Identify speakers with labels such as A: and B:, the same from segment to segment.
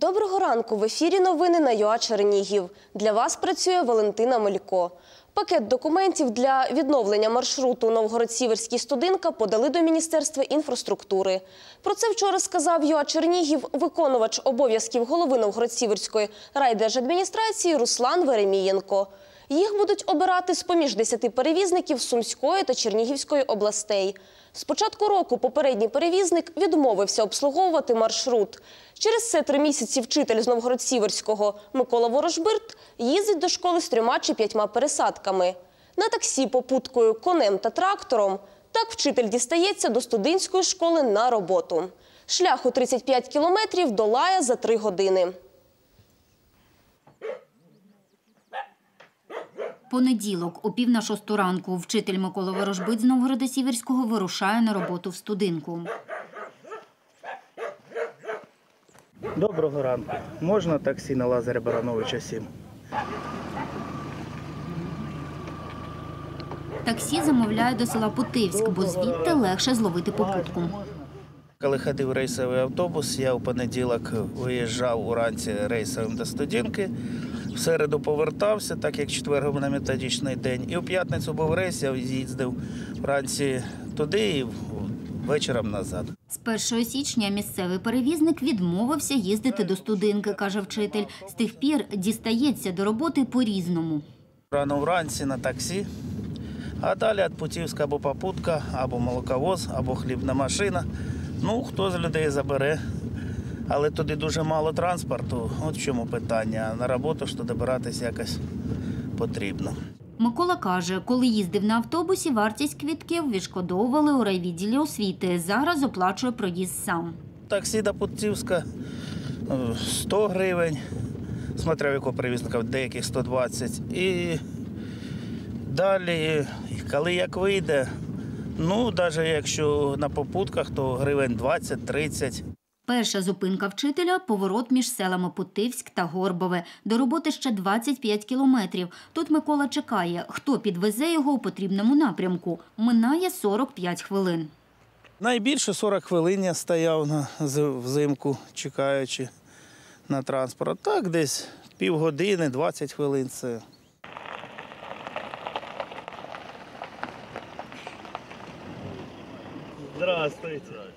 A: Доброго ранку. В ефірі новини на ЮА Чернігів. Для вас працює Валентина Мелько. Пакет документів для відновлення маршруту Новгород-Сіверський студинка подали до Міністерства інфраструктури. Про це вчора сказав ЮА Чернігів виконувач обов'язків голови Новгород-Сіверської райдержадміністрації Руслан Веремієнко. Їх будуть обирати з-поміж 10 перевізників Сумської та Чернігівської областей. З початку року попередній перевізник відмовився обслуговувати маршрут. Через це три місяці вчитель з Новгород-Сіверського Микола Ворожбирт їздить до школи з трьома чи п'ятьма пересадками. На таксі попуткою, конем та трактором. Так вчитель дістається до студентської школи на роботу. Шлях у 35 кілометрів долає за три години.
B: Понеділок, о пів на шосту ранку, вчитель Микола Ворожбит з Новгорода Сіверського вирушає на роботу в студинку.
C: Доброго ранку. Можна таксі на Лазаря Барановича 7?
B: Таксі замовляє до села Путивськ, бо звідти легше зловити попутку.
C: Коли ходив рейсовий автобус, я у понеділок виїжджав уранці рейсовим до студінки. В середу повертався, так як четвер був на методичний день. І в п'ятницю був рейс, я їздив вранці туди і вечором назад.
B: З 1 січня місцевий перевізник відмовився їздити до студинки, каже вчитель. З тих пір дістається до роботи по-різному.
C: Рано вранці на таксі, а далі від Путівська або попутка, або молоковоз, або хлібна машина. Ну, хто з людей забере. Але туди дуже мало транспорту. От в чому питання. На роботу ж то добиратися якось потрібно.
B: Микола каже, коли їздив на автобусі, вартість квітків відшкодовували у райвідділі освіти. Зараз оплачує проїзд сам.
C: Таксі до Путівська е, 100 гривень, смотря в якого перевізника, деяких 120. І далі, коли як вийде, ну, навіть якщо на попутках, то гривень 20-30.
B: Перша зупинка вчителя – поворот між селами Путивськ та Горбове. До роботи ще 25 кілометрів. Тут Микола чекає, хто підвезе його у потрібному напрямку. Минає 45 хвилин.
C: Найбільше 40 хвилин я стояв на, взимку, чекаючи на транспорт. Так, десь півгодини, 20 хвилин це. Здравствуйте.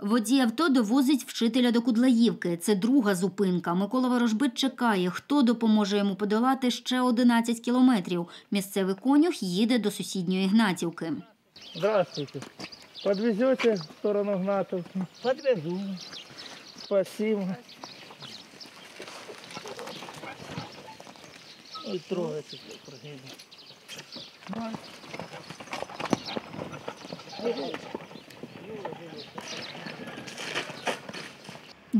B: Водій авто довозить вчителя до Кудлаївки. Це друга зупинка. Микола Ворожбит чекає, хто допоможе йому подолати ще 11 кілометрів. Місцевий конюх їде до сусідньої Гнатівки.
C: Здравствуйте. Подвезете в сторону Гнатовки?
D: Подвезу.
C: Спасибо.
D: Ой, трогайте, проходи.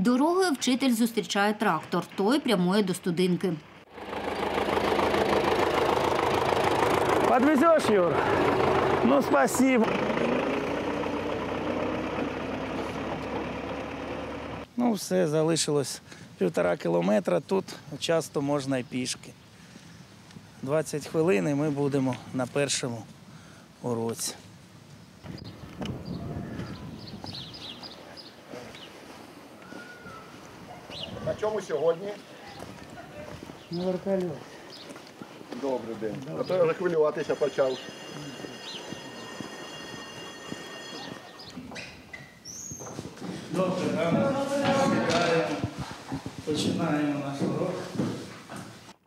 B: Дорогою вчитель зустрічає трактор. Той прямує до студинки.
C: Подвезешь, Юр? Ну, спасибо. Ну, все, залишилось півтора кілометра. Тут часто можна і пішки. 20 хвилин і ми будемо на першому уроці.
E: Чому сьогодні?
C: На вертольоті.
E: Добрий день. А то я захвилюватися почав.
C: Добре, рано. Починаємо наш урок.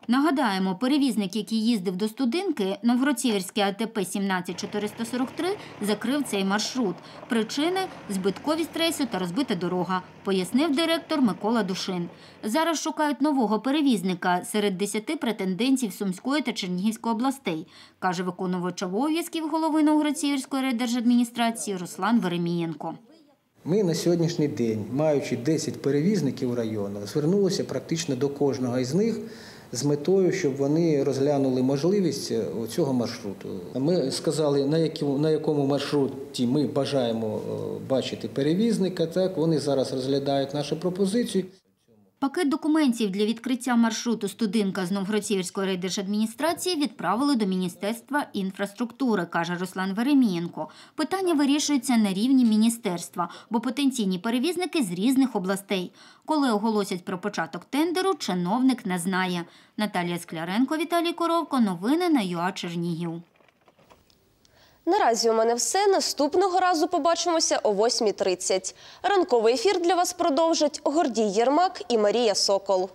B: Нагадаємо, перевізник, який їздив до студинки, Новгород-Сіверський АТП 17443, закрив цей маршрут. Причини – збитковість рейсу та розбита дорога, пояснив директор Микола Душин. Зараз шукають нового перевізника серед 10 претендентів Сумської та Чернігівської областей, каже виконувач обов'язків голови Новгород-Сіверської райдержадміністрації Руслан Веремієнко.
F: Ми на сьогоднішній день, маючи 10 перевізників району, звернулися практично до кожного із них з метою, щоб вони розглянули можливість е, цього маршруту. Ми сказали, на якому, на якому маршруті ми бажаємо е, бачити перевізника. Так вони зараз розглядають нашу пропозицію.
B: Пакет документів для відкриття маршруту студинка з Новгород-Сіверської райдержадміністрації відправили до Міністерства інфраструктури, каже Руслан Веремієнко. Питання вирішується на рівні міністерства, бо потенційні перевізники з різних областей. Коли оголосять про початок тендеру, чиновник не знає. Наталія Скляренко, Віталій Коровко. Новини на ЮА Чернігів.
A: Наразі у мене все. Наступного разу побачимося о 8.30. Ранковий ефір для вас продовжать Гордій Єрмак і Марія Сокол.